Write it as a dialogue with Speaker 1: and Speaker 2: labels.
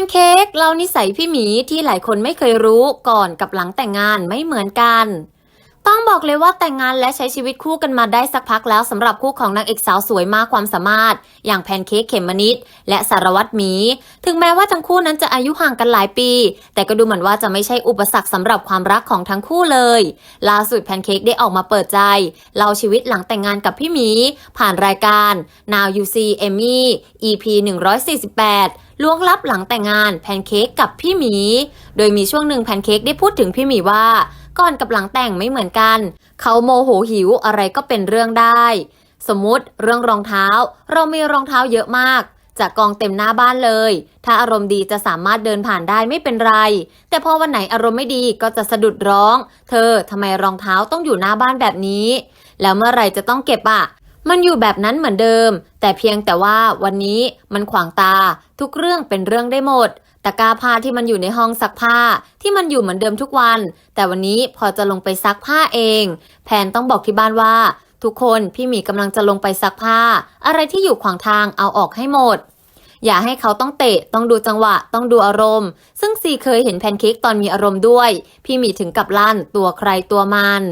Speaker 1: นเค้กเล่านิสัยพี่หมีที่หลายคนไม่เคยรู้ก่อนกับหลังแต่งงานไม่เหมือนกัน ต้องบอกเลยว่าแต่งงานและใช้ชีวิตคู่กันมาได้สักพักแล้วสำหรับคู่ของนางเอกสาวสวยมากความสามารถ อย่างแพนเค้กเขมมนิดและสารวัตรหมี ถึงแม้ว่าทั้งคู่นั้นจะอายุห่างกันหลายปี แต่ก็ดูเหมือนว่าจะไม่ใช่อุปสรรคสำหรับความรักของทั้งคู่เลยล่าสุดแพนเค้กได้ออกมาเปิดใจเล่าชีวิตหลังแต่งงานกับพี่หมี ผ่านรายการ Now You See Emmy EP 148ล้วงลับหลังแต่งงานแพนเค้กกับพี่หมี โดยมีช่วงหนึ่งแพนเค้กได้พูดถึงพี่หมีว่า ก่อนกับหลังแต่งไม่เหมือนกัน เขาโมโหหิวอะไรก็เป็นเรื่องได้ สมมุติเรื่องรองเท้า เรามีรองเท้าเยอะมากจะกองเต็มหน้าบ้านเลย ถ้าอารมณ์ดีจะสามารถเดินผ่านได้ไม่เป็นไร แต่พอวันไหนอารมณ์ไม่ดีก็จะสะดุดร้อง เธอทำไมรองเท้าต้องอยู่หน้าบ้านแบบนี้ แล้วเมื่อไรจะต้องเก็บอะ มันอยู่แบบนั้นเหมือนเดิม แต่เพียงแต่ว่าวันนี้มันขวางตา ทุกเรื่องเป็นเรื่องได้หมดตะกร้าผ้าที่มันอยู่ในห้องซักผ้าที่มันอยู่เหมือนเดิมทุกวัน แต่วันนี้พอจะลงไปซักผ้าเอง แพนต้องบอกที่บ้านว่า ทุกคนพี่หมีกำลังจะลงไปซักผ้า อะไรที่อยู่ขวางทางเอาออกให้หมด อย่าให้เขาต้องเตะ ต้องดูจังหวะ ต้องดูอารมณ์ ซึ่งซีเคยเห็นแพนเค้กตอนมีอารมณ์ด้วย พี่หมีถึงกับลั่นตัวใครตัวมัน